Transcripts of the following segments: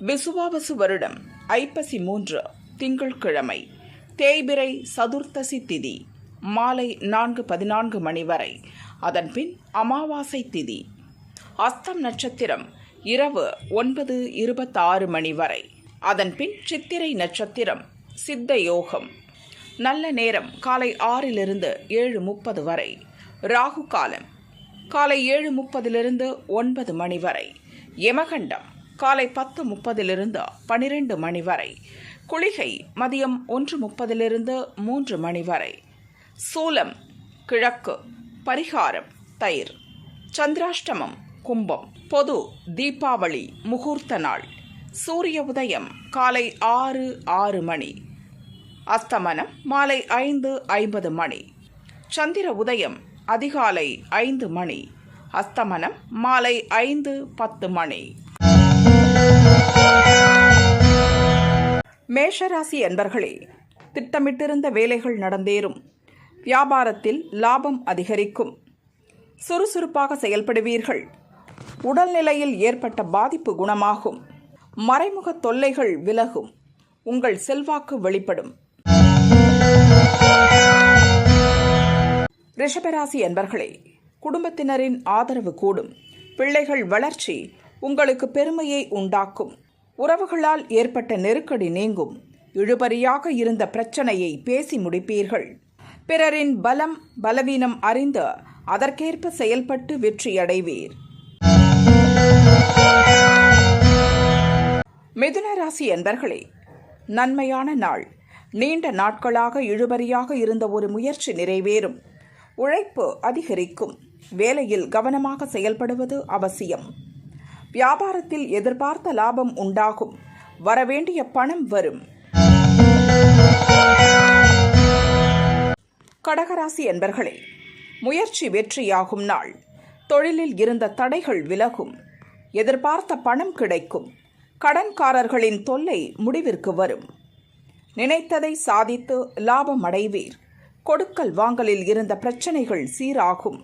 விசுவாவசு வருடம் ஐப்பசி மூன்று திங்கட்கிழமை தேய்பிரை சதுர்த்தசி திதி மாலை நான்கு பதினான்கு மணி வரை. அதன்பின் அமாவாசை திதி. அஸ்தம் நட்சத்திரம் இரவு ஒன்பது இருபத்தாறு மணி வரை. அதன்பின் சித்திரை நட்சத்திரம் சித்த யோகம். நல்ல நேரம் காலை ஆறிலிருந்து ஏழு முப்பது வரை. ராகு காலம் காலை ஏழு முப்பதிலிருந்து ஒன்பது மணி வரை. யமகண்டம் காலை பத்து முப்பதிலிருந்து பனிரெண்டு மணி வரை. குளிகை மதியம் ஒன்று முப்பதிலிருந்து மூன்று மணி வரை. சூலம் கிழக்கு பரிகாரம் தயிர். சந்திராஷ்டமம் கும்பம். பொது தீபாவளி முகூர்த்த நாள். சூரிய உதயம் காலை ஆறு ஆறு மணி. அஸ்தமனம் மாலை ஐந்து ஐம்பது மணி. சந்திர உதயம் அதிகாலை ஐந்து மணி. அஸ்தமனம் மாலை ஐந்து பத்து மணி. மேஷராசி அன்பர்களே திட்டமிட்டிருந்த வேலைகள் நடந்தேறும். வியாபாரத்தில் லாபம் அதிகரிக்கும். சுறுசுறுப்பாக செயல்படுவீர்கள். உடல்நிலையில் ஏற்பட்ட பாதிப்பு குணமாகும். மறைமுக தொல்லைகள் விலகும். உங்கள் செல்வாக்கு வெளிப்படும். ரிஷபராசி அன்பர்களே குடும்பத்தினரின் ஆதரவு கூடும். பிள்ளைகள் வளர்ச்சி உங்களுக்கு பெருமையை உண்டாக்கும். உறவுகளால் ஏற்பட்ட நெருக்கடி நீங்கும். இழுபறியாக இருந்த பிரச்சனையை பேசி முடிப்பீர்கள். பிறரின் பலம் பலவீனம் அறிந்து அதற்கேற்ப செயல்பட்டு வெற்றியடைவீர். மிதுன ராசி என்பர்களே நன்மையான நாள். நீண்ட நாட்களாக இழுபறியாக இருந்த ஒரு முயற்சி நிறைவேறும். உழைப்பு அதிகரிக்கும். வேலையில் கவனமாக செயல்படுவது அவசியம். வியாபாரத்தில் எதிர்பார்த்த லாபம் உண்டாகும். வரவேண்டிய பணம் வரும். கடகராசி என்பர்களே முயற்சி வெற்றியாகும் நாள். தொழிலில் இருந்த தடைகள் விலகும். எதிர்பார்த்த பணம் கிடைக்கும். கடன்காரர்களின் தொல்லை முடிவிற்கு வரும். நினைத்ததை சாதித்து லாபம் அடைவீர். கொடுக்கல் வாங்கலில் இருந்த பிரச்சனைகள் சீராகும்.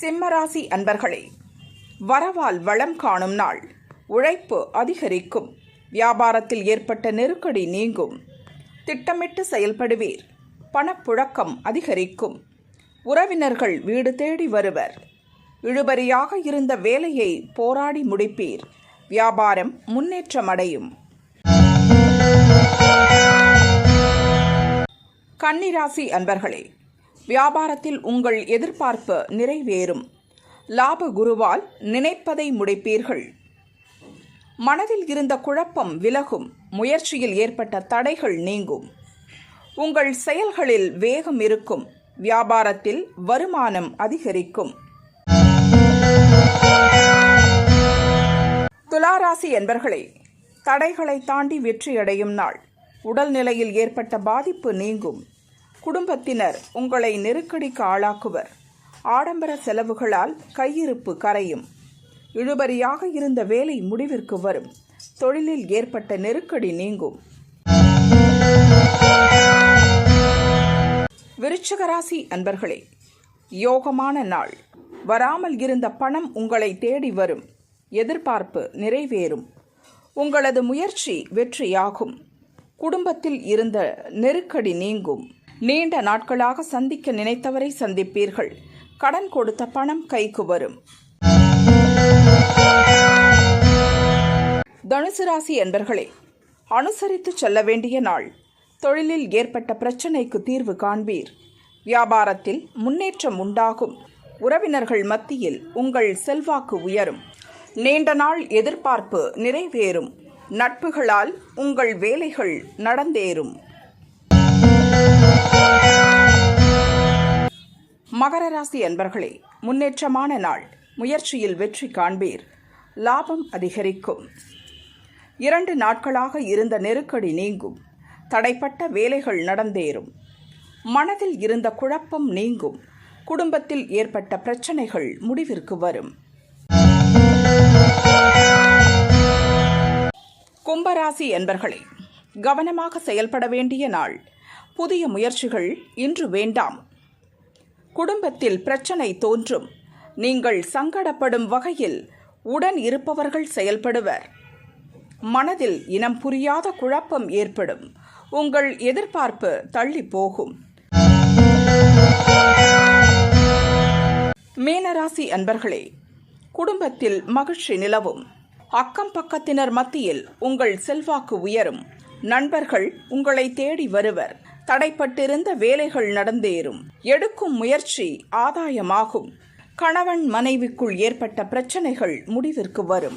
சிம்மராசி அன்பர்களே வரவால் வளம் காணும் நாள். உழைப்பு அதிகரிக்கும். வியாபாரத்தில் ஏற்பட்ட நெருக்கடி நீங்கும். திட்டமிட்டு செயல்படுவீர். பணப்புழக்கம் அதிகரிக்கும். உறவினர்கள் வீடு தேடி வருவர். இழுபறியாக இருந்த வேலையை போராடி முடிப்பீர். வியாபாரம் முன்னேற்றமடையும். கன்னிராசி அன்பர்களே வியாபாரத்தில் உங்கள் எதிர்பார்ப்பு நிறைவேறும். லாப குருவால் நினைப்பதை முடிப்பீர்கள். மனதில் இருந்த குழப்பம் விலகும். முயற்சியில் ஏற்பட்ட தடைகள் நீங்கும். உங்கள் செயல்களில் வேகம் இருக்கும். வியாபாரத்தில் வருமானம் அதிகரிக்கும். துளாராசி என்பர்களே தடைகளை தாண்டி வெற்றியடையும் நாள். உடல்நிலையில் ஏற்பட்ட பாதிப்பு நீங்கும். குடும்பத்தினர் உங்களை நெருக்கடிக்கு ஆளாக்குவர். ஆடம்பர செலவுகளால் கையிருப்பு கரையும். இழுபறியாக இருந்த வேலை முடிவிற்கு வரும். தொழிலில் ஏற்பட்ட நெருக்கடி நீங்கும். விருச்சகராசி அன்பர்களே யோகமான நாள். வராமல் இருந்த பணம் உங்களை தேடி வரும். எதிர்பார்ப்பு நிறைவேறும். உங்களது முயற்சி வெற்றியாகும். குடும்பத்தில் இருந்த நெருக்கடி நீங்கும். நீண்ட நாட்களாக சந்திக்க நினைத்தவரை சந்திப்பீர்கள். கடன் கொடுத்த பணம் கைக்கு வரும் தனுசு ராசி என்பர்களே அனுசரித்து செல்ல வேண்டிய நாள். தொழிலில் ஏற்பட்ட பிரச்சனைக்கு தீர்வு காண்பீர். வியாபாரத்தில் முன்னேற்றம் உண்டாகும். உறவினர்கள் மத்தியில் உங்கள் செல்வாக்கு உயரும். நீண்ட நாள் எதிர்பார்ப்பு நிறைவேறும். நட்புகளால் உங்கள் வேலைகள் நடந்தேறும். மகர ராசி அன்பர்களே முன்னேற்றமான நாள். முயற்சியில் வெற்றி காண்பீர். லாபம் அதிகரிக்கும். இரண்டு நாட்களாக இருந்த நெருக்கடி நீங்கும். தடைப்பட்ட வேலைகள் நடந்தேறும். மனதில் இருந்த குழப்பம் நீங்கும். குடும்பத்தில் ஏற்பட்ட பிரச்சனைகள் முடிவிற்கு வரும். கும்பராசி என்பர்களே கவனமாக செயல்பட வேண்டிய நாள். புதிய முயற்சிகள் இன்று வேண்டாம். குடும்பத்தில் பிரச்சனை தோன்றும். நீங்கள் சங்கடப்படும் வகையில் உடன் இருப்பவர்கள் செயல்படுவர். மனதில் இனம் புரியாத குழப்பம் ஏற்படும். உங்கள் எதிர்பார்ப்பு தள்ளி போகும். மீனராசி அன்பர்களே குடும்பத்தில் மகிழ்ச்சி நிலவும். அக்கம் பக்கத்தினர் மத்தியில் உங்கள் செல்வாக்கு உயரும். நண்பர்கள் உங்களை தேடி வருவர். தடைப்பட்டிருந்த வேலைகள் நடந்தேறும். எடுக்கும் முயற்சி ஆதாயமாகும். கணவன் மனைவிக்குள் ஏற்பட்ட பிரச்சனைகள் முடிவிற்கு வரும்.